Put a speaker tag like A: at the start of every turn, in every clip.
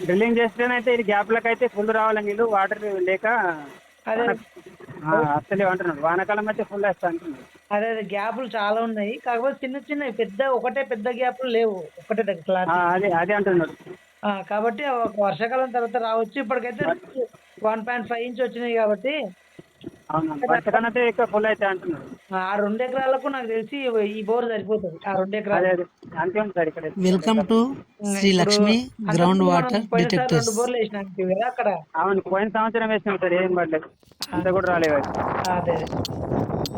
A: Drilling చేస్తేనైతే ఇది గ్యాప్లకు అయితే full రావాలి నీళ్ళు వాటర్ లేక
B: అదే.
A: ఆ, అస్సలే అంటున్నాడు వానాకాలం అయితే ఫుల్ వేస్తా అంటున్నాడు
B: అదే అదే గ్యాపులు చాలా ఉన్నాయి. కాకపోతే చిన్న చిన్న పెద్ద ఒకటే పెద్ద గ్యాపులు లేవు. ఒకటే దగ్గర
A: అదే అదే అంటున్నాడు
B: కాబట్టి ఒక వర్షాకాలం తర్వాత రావచ్చు. ఇప్పటికైతే వన్ పాయింట్ ఫైవ్ ఇంచ్ వచ్చినాయి కాబట్టి.
A: అవును వర్షకాలం అయితే ఎక్కువ ఫుల్ అయితే అంటున్నాడు
B: ఆ రెండు ఎకరాలకు నాకు తెలిసి ఈ బోర్ సరిపోతుంది. ఆ రెండు ఎకరాలు.
C: Welcome to Sri Lakshmi ground water detectors
B: రెండు బోర్లు వేసినాం కదా అక్కడ.
A: అవును పోయిన సంవత్సరం వేసినాం సార్ ఏం పడలేదు. అంత కూడా రాలేదు అది.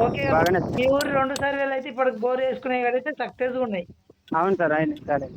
B: ఓకే మీ ఊరు రెండు సర్వేలు అయితే ఇప్పుడు బోర్ వేసుకునే అయితే సక్సెస్ ఉన్నాయి.
A: అవును సార్ ఆయన సరే.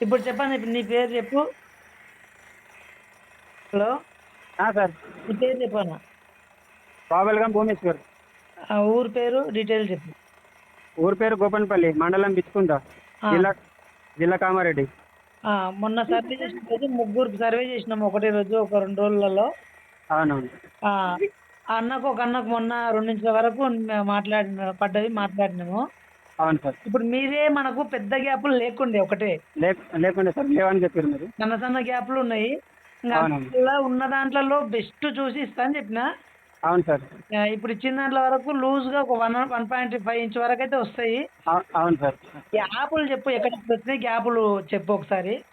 B: ఇప్పుడు చెప్పండి ఇప్పుడు నీ పేరు చెప్పు. హలో?
A: సార్.
B: నీ పేరు చెప్పాను?
A: బాబల్గం భూమేశ్వర్
B: ఊరు పేరు డీటెయిల్ చెప్పు.
A: ఊరి పేరు గోపన్పల్లి మండలం బిచ్చుకుందా. జిల్లా జిల్లా కామారెడ్డి.
B: మొన్న సర్వే చేసిన రోజు ముగ్గురికి సర్వే చేసినాము ఒకటే రోజు ఒక రెండు రోజులలో.
A: అవునవును.
B: అన్నకు ఒక అన్నకు మొన్న రెండించుల వరకు మాట్లాడిన పడ్డది మాట్లాడినాము.
A: అవును సార్.
B: ఇప్పుడు మీరే మనకు పెద్ద గ్యాపులు లేకుండే ఒకటే.
A: లేక లేకుండా సార్ లేవని చెప్పారు మీరు.
B: సన్న సన్న గ్యాపులు ఉన్నాయి. ఇంకా
A: అవునవును.
B: అందులో ఉన్న దాంట్లో బెస్ట్ చూసి ఇస్తా అని చెప్పిన?
A: అవును సార్.
B: ఆ, ఇప్పుడు ఇచ్చిన దాంట్లో వరకు లూజ్గా ఒక one one point five inch వరకు అయితే వస్తాయి.
A: అవు- అవును సార్.
B: గ్యాపులు చెప్పు ఎక్కడ వచ్చినాయి గ్యాపులు చెప్పు ఒకసారి.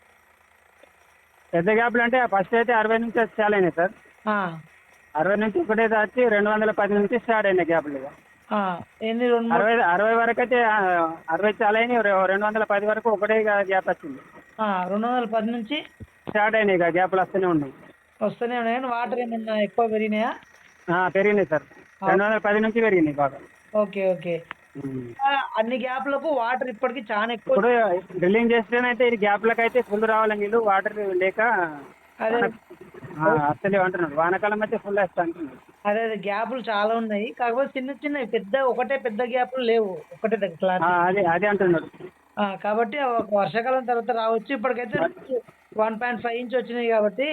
A: పెద్ద గ్యాప్లు అంటే ఫస్ట్ అయితే అరవై నుంచి స్టార్ట్ అయినాయి సార్.
B: ఆ,
A: అరవై నుంచి ఒకటే వచ్చి రెండు వందల పది నుంచి స్టార్ట్ అయినాయి గ్యాప్లు. ఇక.
B: ఎన్ని రెండు
A: అరవై అరవై వరకు అయితే అరవై చాలా అయినాయి. రెండు వందల పది వరకు ఒకటే గ్యాప్ వచ్చింది.
B: రెండు వందల పది నుంచి
A: స్టార్ట్ అయినాయి గ్యాప్లు వస్తూనే ఉన్నాయి.
B: వస్తూనే ఉన్నాయి. వాటర్ ఏమన్నా ఎక్కువ పెరిగినాయా?
A: ఆ, పెరిగినాయి సార్. రెండు వందల పది నుంచి పెరిగినాయి బాగా.
B: Okay okay. అన్ని గ్యాప్లకు వాటర్ ఇప్పటికి చాలా ఎక్కువ
A: ఇప్పుడు డ్రిల్లింగ్ చేస్తేనైతే ఇది గ్యాప్లకు అయితే ఫుల్ రావాలి నీళ్ళు వాటర్ లేక
B: అదే.
A: ఆ, అస్సలే అంటున్నాడు వానాకాలం అయితే ఫుల్ వేస్తా అంటున్నాడు
B: అదే అదే గ్యాపులు చాలా ఉన్నాయి. కాకపోతే చిన్న చిన్న పెద్ద ఒకటే పెద్ద గ్యాపులు లేవు. ఒకటే దగ్గర క్లాత్.
A: ఆ, అదే
B: ఆ, కాబట్టి ఒక వర్షాకాలం తర్వాత రావచ్చు. ఇప్పటికైతే వన్ పాయింట్ ఫైవ్ ఇంచ్ వచ్చినాయి కాబట్టి.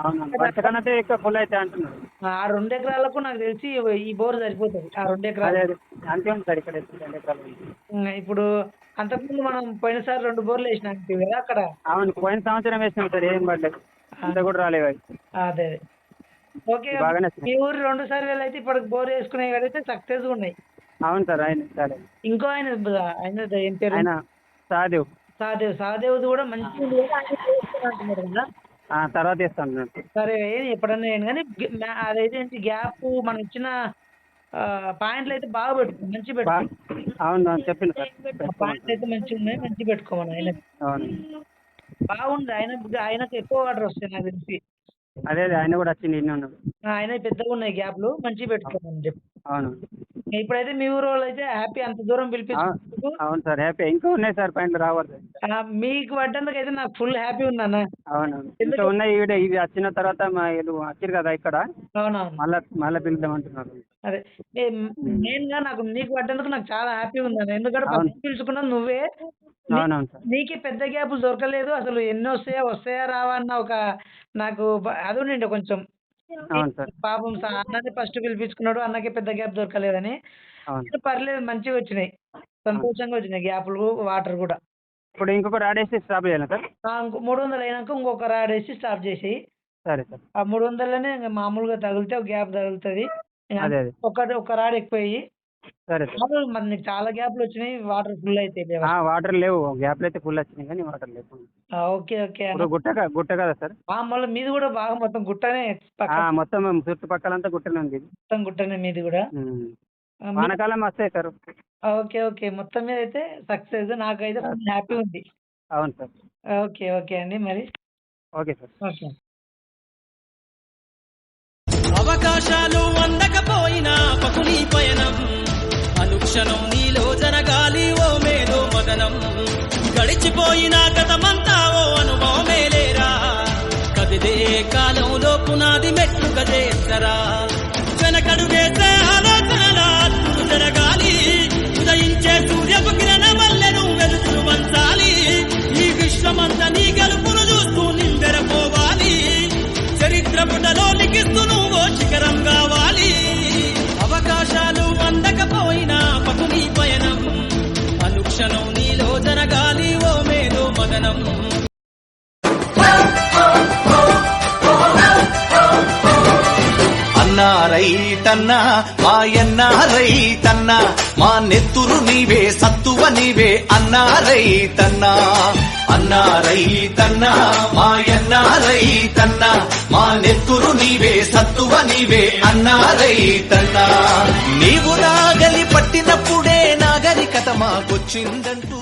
A: అవును వర్షకాలం అయితే ఎక్కువ ఫుల్ అయితే అంటున్నారు.
B: ఆ రెండు ఎకరాలకు నాకు తెలిసి ఈ బోర్ సరిపోతుంది. ఆ రెండు
A: అదే
B: ఎకరాలు.
A: అదే అంతే ఉంది సార్ ఇక్కడ అయితే రెండు ఎకరాలు. ఉంది.
B: ఉమ్, ఇప్పుడు అంతకుముందు మనం పోయినసారి రెండు బోర్లు వేసినాం కదా అక్కడ.
A: అవును పోయిన సంవత్సరం వేసినాం సార్ ఏం పడలేదు. అంత కూడా రాలేవు అవి.
B: అదే అదే. ఓకే మీ ఊరు రెండు సర్వేలు అయితే ఇప్పటికి బోర్ వేసుకునే అయితే సక్సెస్ ఉన్నాయి.
A: అవును సార్ ఆయన సరే.
B: ఇంకో ఆయన ఆయన ఏం పేరు?
A: ఆయన సాదేవ్.
B: సహదేవ్ సహదేవ్ది కూడా మంచి
A: తర్వాత ఇస్తాను
B: సరే ఎప్పుడన్నా నేను కానీ అదైతే ఏంటి గ్యాప్ మనం ఇచ్చిన పాయింట్లు అయితే బాగా పెట్టుకో మంచి
A: బా
B: పెట్టుకో.
A: అవును సార్.
B: పాయింట్లు అయితే మంచిగా ఉన్నాయి మంచి పెట్టుకోమని ఆయన బాగుంది ఆయన ఆయనకు ఎక్కువ ఆర్డర్ వస్తాయి నాకు తెలిసి.
A: అదే అదే ఆయన కూడా వచ్చింది ఇన్ని ఉన్నాడు.
B: ఆయన పెద్దగా ఉన్నాయి గ్యాప్లు మంచిగా పెట్టుకోమని చెప్పి.
A: అవును.
B: ఇప్పుడైతే మీ ఊరు వాళ్ళు అయితే హ్యాపీ అంత దూరం పిలిపించుకుంటూ
A: అవును సార్ హ్యాపీ. ఇంకా ఉన్నాయి సార్ పాయింట్లు రావాలి.
B: ఆ, మీకు పడ్డందుకు అయితే నాకు ఫుల్ హ్యాపీ ఉందన్న
A: అవును. ఇంకా ఉన్నాయి ఇవి వచ్చిన తర్వాత మా వీళ్ళు వచ్చారు కదా ఇక్కడ.
B: అవునవును.
A: మళ్ళా మళ్ళీ పిలుద్దామంటున్నారు
B: అదే. మెయిన్గా నాకు నీకు పడ్డందుకు నాకు చాలా హ్యాపీ ఉందన్న. ఎందుకంటే
A: అవును.
B: ఫస్ట్ పిలుచుకున్నావు నువ్వే. నీ-
A: అవునవును సార్.
B: నీకే పెద్ద గ్యాపులు దొరకలేదు. అసలు ఎన్ని వస్తాయా వస్తాయా రావా అన్న ఒక నాకు బ- అది ఉండిండే కొంచెం.
A: అవును సార్.
B: పాపం స- అన్నని ఫస్ట్ పిలిపించుకున్నాడు. అన్నకే పెద్ద గ్యాప్ దొరకలేదని.
A: అవును.
B: పర్లేదు మంచిగా వచ్చినాయి. సంతోషంగా వచ్చినాయి గ్యాపులు వాటర్ కూడా.
A: ఇప్పుడు ఇంకొకటి ఆడేసి స్టాప్ చేయాలి సార్?
B: ఆ, ఇంకో మూడు వందలు అయినాక ఇంకొక రాడ్ వేసి స్టాప్ చేసేయి.
A: సరే సార్.
B: ఆ మూడు వందలనే ఇంకా మామూలుగా తగిలితే ఒక గ్యాప్ తగులుతుంది.
A: అదే అదే.
B: ఒక రాడ్ ఎక్కువ అయ్యి
A: సరే. సార్
B: మరి నీకు చాలా గ్యాప్లు వచ్చినాయి వాటర్ ఫుల్ అయితే
A: ఆ, వాటర్ లేవు. గ్యాప్లు అయితే ఫుల్ వచ్చినాయి కానీ వాటర్ లేవు.
B: ఓకే ఓకే
A: ఇప్పుడు గుట్ట క- గుట్ట కదా సార్?
B: ఆ, మళ్ళీ మీది కూడా బాగా మొత్తం గుట్టనే
A: మొత్తం చుట్టుపక్కలంతా గుట్టనే ఉంది.
B: మొత్తం గుట్టనే మీది కూడా.
A: ఉమ్.
B: ఆ, మీ-
A: వానాకాలం వస్తాయి సార్.
B: ఆ, ఓకే ఓకే. మొత్తం మీద అయితే సక్సెస్. నాకైతే హ్యాపీ ఉంది.
A: అవును సార్.
B: ఓకే ఓకే అండి మరి.
A: Okay sir.
B: ఓకే.
D: అవకాశాలు అందకపోయినా పకుని పయనం. అనుక్షణం నీలో జరగాలి ఓ మేలో మదనం. గడిచిపోయిన గతమంతా ఓ అనుభవమే లేరా? కదిదే కాలంలో పునాది మెట్లు గజేస్తరా వెనకడుగేసే ఆలోచనల అద్దులు జరగాలి. ఉదయించే సూర్యపు కిరణ వల్లెను వెలుతురు వంచాలి ఈ విశ్వమంతా నీ గెలుపును చూస్తూ నిందెరపోవాలి. చరిత్ర పుటలో లిఖిస్తూ కావాలి. అవకాశాలు అందకపోయినా పకుని పయనం. అనుక్షణం నీలో జరగాలి ఓ మేలో మదనం.
E: అన్నా రైతన్నా మాయన్న రైతన్నా మా నెత్తురు నీవే సత్తువ నీవే అన్నా తన్నా అన్నారై తన్నా మాయన్నారై తన్నా మా నెత్తురు నీవే సత్తువ నీవే అన్నారై తన్నా నీవు నాగలి పట్టినప్పుడే నాగరికత మాకొచ్చిందంటూ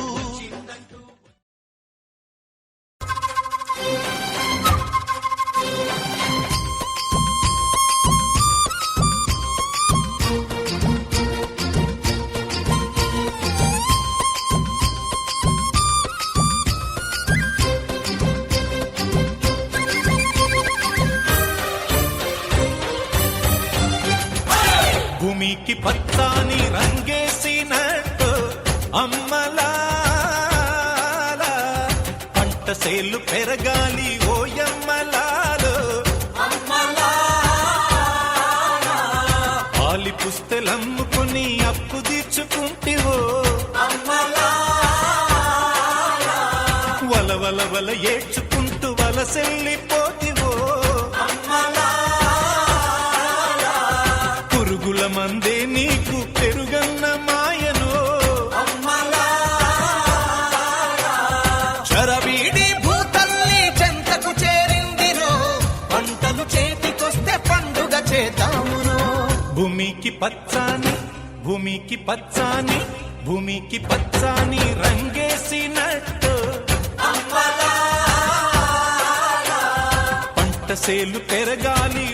F: సేలు పెరగాలి ఓయమ్మలాలు పాలి పుస్తలమ్ముకుని అప్పు తీర్చుకుంటివో. వల వల వల ఏడ్చుకుంటూ వలసెల్లిపోతివో పురుగుల మందే నీకు
E: పెరుగన్నమా?
F: భూమికి పచ్చాని భూమికి పచ్చాని భూమికి పచ్చాని రంగేసినట్టు. పంట సేలు పెరగాలి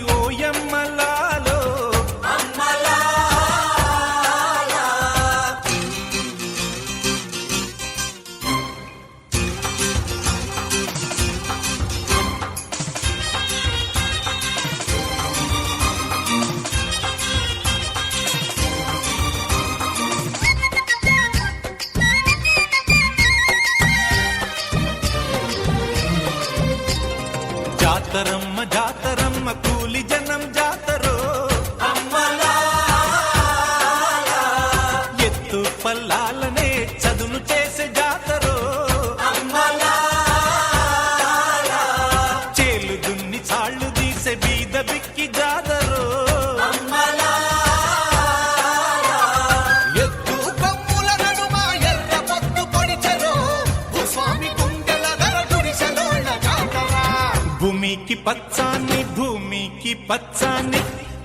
F: భూమికి పచ్చాని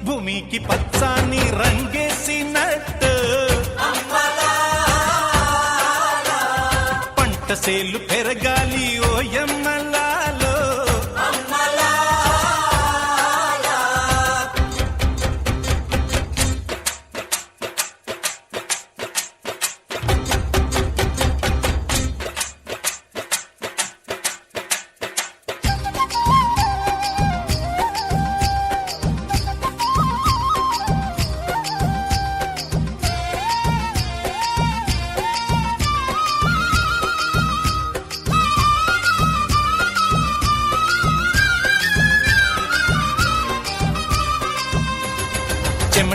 F: భూమికి పచ్చాని రంగేసినట్టు పంట సేలు పెరగాలి ఓయమ్మ.